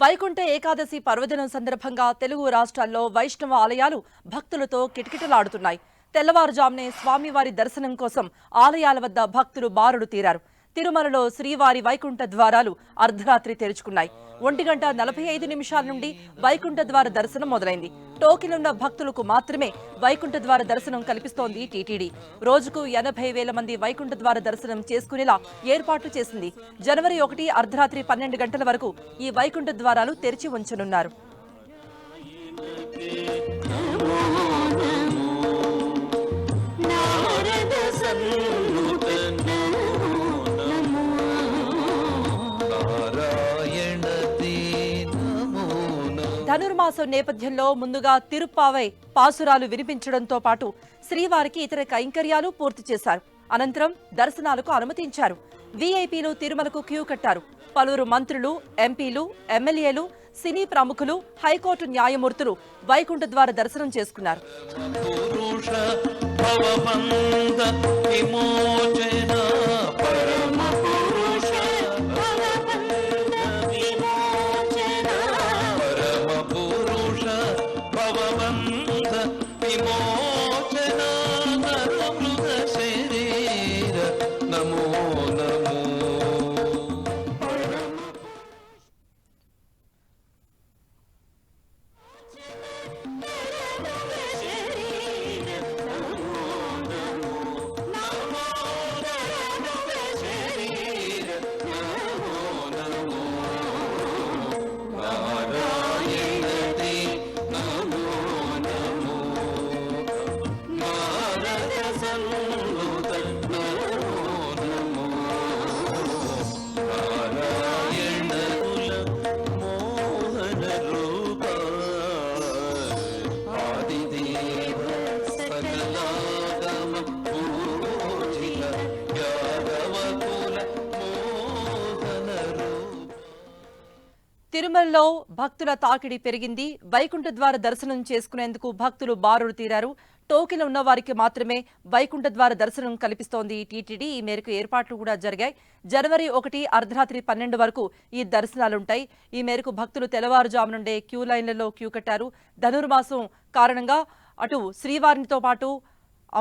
వైకుంఠ ఏకాదశి పర్వదినం సందర్భంగా తెలుగు రాష్ట్రాల్లో వైష్ణవ ఆలయాలు భక్తులతో కిటకిటలాడుతున్నాయి. తెల్లవారుజామునే స్వామివారి దర్శనం కోసం ఆలయాల వద్ద భక్తులు బారుడు తీరారు. తిరుమలలో శ్రీవారి వైకుంఠ ద్వారాలు అర్ధరాత్రి తెరుచుకున్నాయి. ఒంటి గంట నలభై ఐదు నిమిషాల నుండి వైకుంఠ ద్వార దర్శనం మొదలైంది. టోకిలున్న భక్తులకు మాత్రమే వైకుంఠ ద్వార దర్శనం కల్పిస్తోంది టీటీడీ. రోజుకు ఎనభై వేల మంది వైకుంఠ ద్వార దర్శనం చేసుకునేలా ఏర్పాట్లు చేసింది. జనవరి ఒకటి అర్ధరాత్రి పన్నెండు గంటల వరకు ఈ వైకుంఠ ద్వారాలు తెరిచి ఉంచనున్నారు. ధనుర్మాసం నేపథ్యంలో ముందుగా తిరుప్పావై పాసురాలు వినిపించడంతో పాటు శ్రీవారికి ఇతర కైంకర్యాలు పూర్తి చేశారు. అనంతరం దర్శనాలకు అనుమతించారు. వీఐపీలు తిరుమలకు క్యూ కట్టారు. పలువురు మంత్రులు ఎంపీలు ఎమ్మెల్యేలు సినీ ప్రముఖులు హైకోర్టు న్యాయమూర్తులు వైకుంఠ ద్వార దర్శనం చేసుకున్నారు. తిరుమలలో భక్తుల తాకిడి పెరిగింది. వైకుంఠ ద్వార దర్శనం చేసుకునేందుకు భక్తులు బారులు తీరారు. టోకెన్ ఉన్న వారికి మాత్రమే వైకుంఠ ద్వార దర్శనం కల్పిస్తోంది. టీటీడీ ఈ మేరకు ఏర్పాట్లు కూడా జరిగాయి. జనవరి ఒకటి అర్ధరాత్రి పన్నెండు వరకు ఈ దర్శనాలుంటాయి. ఈ మేరకు భక్తులు తెల్లవారుజాము నుండే క్యూ లైన్లలో క్యూ కట్టారు. ధనుర్మాసం కారణంగా అటు శ్రీవారినితో పాటు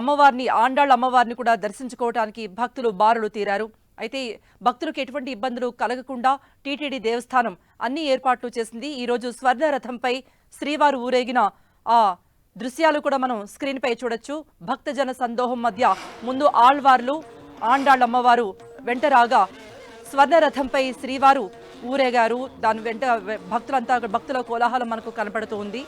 అమ్మవారిని ఆండాళ్ళ అమ్మవారిని కూడా దర్శించుకోవడానికి భక్తులు బారులు తీరారు. అయితే భక్తులకు ఎటువంటి ఇబ్బందులు కలగకుండా టీటీడీ దేవస్థానం అన్ని ఏర్పాట్లు చేసింది. ఈరోజు స్వర్ణరథంపై స్వర్ణ రథంపై శ్రీవారు ఊరేగిన ఆ దృశ్యాలు కూడా మనం స్క్రీన్పై చూడొచ్చు. భక్తజన సందోహం మధ్య ముందు ఆళ్వార్లు ఆండాళ్ళమ్మవారు వెంట రాగా స్వర్ణ రథంపై శ్రీవారు ఊరేగారు. దాని వెంట భక్తులంతా భక్తుల కోలాహలం మనకు కనపడుతూ ఉంది.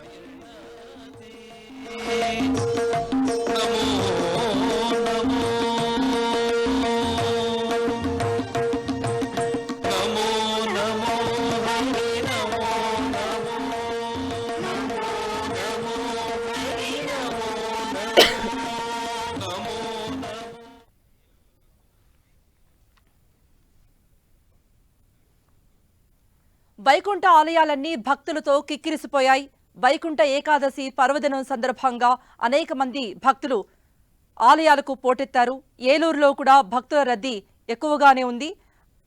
వైకుంఠ ఆలయాలన్నీ భక్తులతో కిక్కిరిసిపోయాయి. వైకుంఠ ఏకాదశి పర్వదినం సందర్భంగా అనేక మంది భక్తులు ఆలయాలకు పోటెత్తారు. ఏలూరులో కూడా భక్తుల రద్దీ ఎక్కువగానే ఉంది.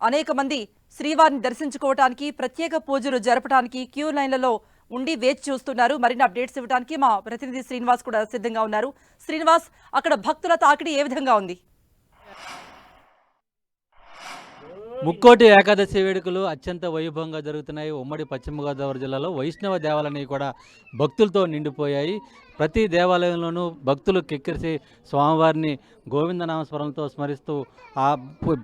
అనేక మంది శ్రీవారిని దర్శించుకోవటానికి ప్రత్యేక పూజలు జరపడానికి క్యూ లైన్లలో ఉండి వేచి చూస్తున్నారు. మరిన్ని అప్డేట్స్ ఇవ్వడానికి మా ప్రతినిధి శ్రీనివాస్ కూడా సిద్ధంగా ఉన్నారు. శ్రీనివాస్ అక్కడ భక్తుల తాకిడి ఏ విధంగా ఉంది? ముక్కోటి ఏకాదశి వేడుకలు అత్యంత వైభవంగా జరుగుతున్నాయి. ఉమ్మడి పశ్చిమ గోదావరి జిల్లాలో వైష్ణవ దేవాలయాన్ని కూడా భక్తులతో నిండిపోయాయి. ప్రతి దేవాలయంలోనూ భక్తులు కిక్కిరిసి స్వామివారిని గోవిందనామస్మరణతో స్మరిస్తూ ఆ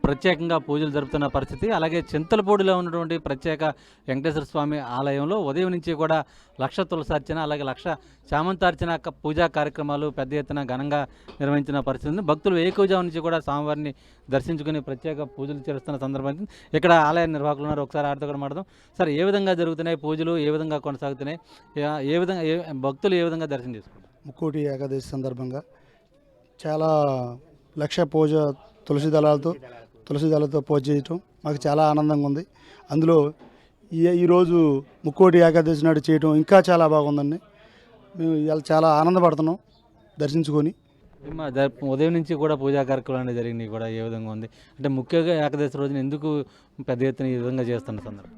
ప్రత్యేకంగా పూజలు జరుపుతున్న పరిస్థితి. అలాగే చింతలపూడిలో ఉన్నటువంటి ప్రత్యేక వెంకటేశ్వర స్వామి ఆలయంలో ఉదయం నుంచి కూడా లక్ష తులసార్చన అలాగే లక్ష చామంతార్చన పూజా కార్యక్రమాలు పెద్ద ఎత్తున ఘనంగా నిర్వహించిన పరిస్థితి ఉంది. భక్తులు ఏకూజా నుంచి కూడా స్వామివారిని దర్శించుకుని ప్రత్యేక పూజలు చేస్తున్న సందర్భం ఇక్కడ ఆలయ నిర్వాహకులు ఉన్నారు. ఒకసారి ఆడితో కూడా మాట్లాడదాం. సార్ ఏ విధంగా జరుగుతున్నాయి పూజలు? ఏ విధంగా కొనసాగుతున్నాయి? ఏ- విధంగా భక్తులు ఏ విధంగా దర్శనం ముక్కోటి ఏకాదశి సందర్భంగా చాలా లక్ష పూజ తులసి దళాలతో తులసి దళాలతో పూజ చేయటం మాకు చాలా ఆనందంగా ఉంది. అందులో ఈ ఈరోజు ముక్కోటి ఏకాదశి నాడు చేయటం ఇంకా చాలా బాగుందండి. మేము ఇవాళ చాలా ఆనందపడుతున్నాం దర్శించుకొని. ఉదయం నుంచి కూడా పూజా కార్యక్రమాలు అనేవి జరిగినాయి కూడా ఏ విధంగా ఉంది? అంటే ముఖ్యంగా ఏకాదశి రోజున ఎందుకు పెద్ద ఎత్తున ఈ విధంగా చేస్తున్న సందర్భం?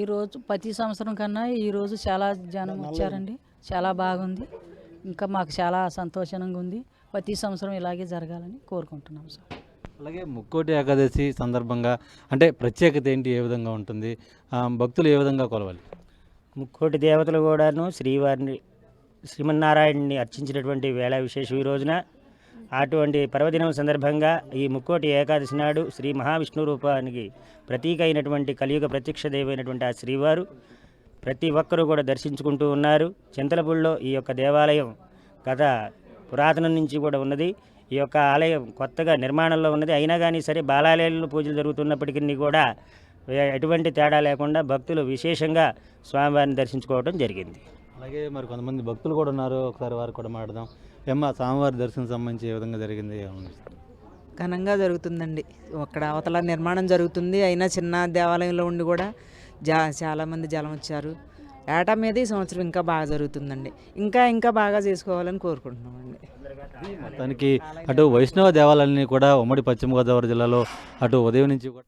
ఈ రోజు ప్రతి సంవత్సరం కన్నా ఈ రోజు చాలా జనం వచ్చారండి. చాలా బాగుంది. ఇంకా మాకు చాలా సంతోషంగా ఉంది. ప్రతి సంవత్సరం ఇలాగే జరగాలని కోరుకుంటున్నాం సార్. అలాగే ముక్కోటి ఏకాదశి సందర్భంగా అంటే ప్రత్యేకత ఏంటి? ఏ విధంగా ఉంటుంది? ఆ, భక్తులు ఏ విధంగా కొలవాలి? ముక్కోటి దేవతలు కూడాను శ్రీవారిని శ్రీమన్నారాయణని అర్చించినటువంటి వేళ విశేషం ఈ రోజున. అటువంటి పర్వదినం సందర్భంగా ఈ ముక్కోటి ఏకాదశి నాడు శ్రీ మహావిష్ణు రూపానికి ప్రతీక అయినటువంటి కలియుగ ప్రత్యక్ష దైవమైనటువంటి ఆ శ్రీవారు ప్రతి ఒక్కరూ కూడా దర్శించుకుంటూ ఉన్నారు. చింతలపూడిలో ఈ యొక్క దేవాలయం గత పురాతనం నుంచి కూడా ఉన్నది. ఈ యొక్క ఆలయం కొత్తగా నిర్మాణంలో ఉన్నది. అయినా కానీ సరే బాలాలయంలో పూజలు జరుగుతున్నప్పటికీ కూడా ఎటువంటి తేడా లేకుండా భక్తులు విశేషంగా స్వామివారిని దర్శించుకోవడం జరిగింది. అలాగే మరి కొంతమంది భక్తులు కూడా ఉన్నారు. ఒకసారి వారు కూడా మాట్లాడదాం. ఏమ్మా స్వామివారి దర్శనం సంబంధించి ఏ విధంగా జరిగింది? ఏమన్నా ఘనంగా జరుగుతుందండి. అక్కడ అవతల నిర్మాణం జరుగుతుంది. అయినా చిన్న దేవాలయంలో ఉండి కూడా జా చాలామంది జలం వచ్చారు ఏటా మీద ఈ సంవత్సరం ఇంకా బాగా జరుగుతుందండి. ఇంకా ఇంకా బాగా చేసుకోవాలని కోరుకుంటున్నామండి. మొత్తానికి అటు వైష్ణవ దేవాలయాన్ని కూడా ఉమ్మడి పశ్చిమ గోదావరి జిల్లాలో అటు ఉదయం నుంచి కూడా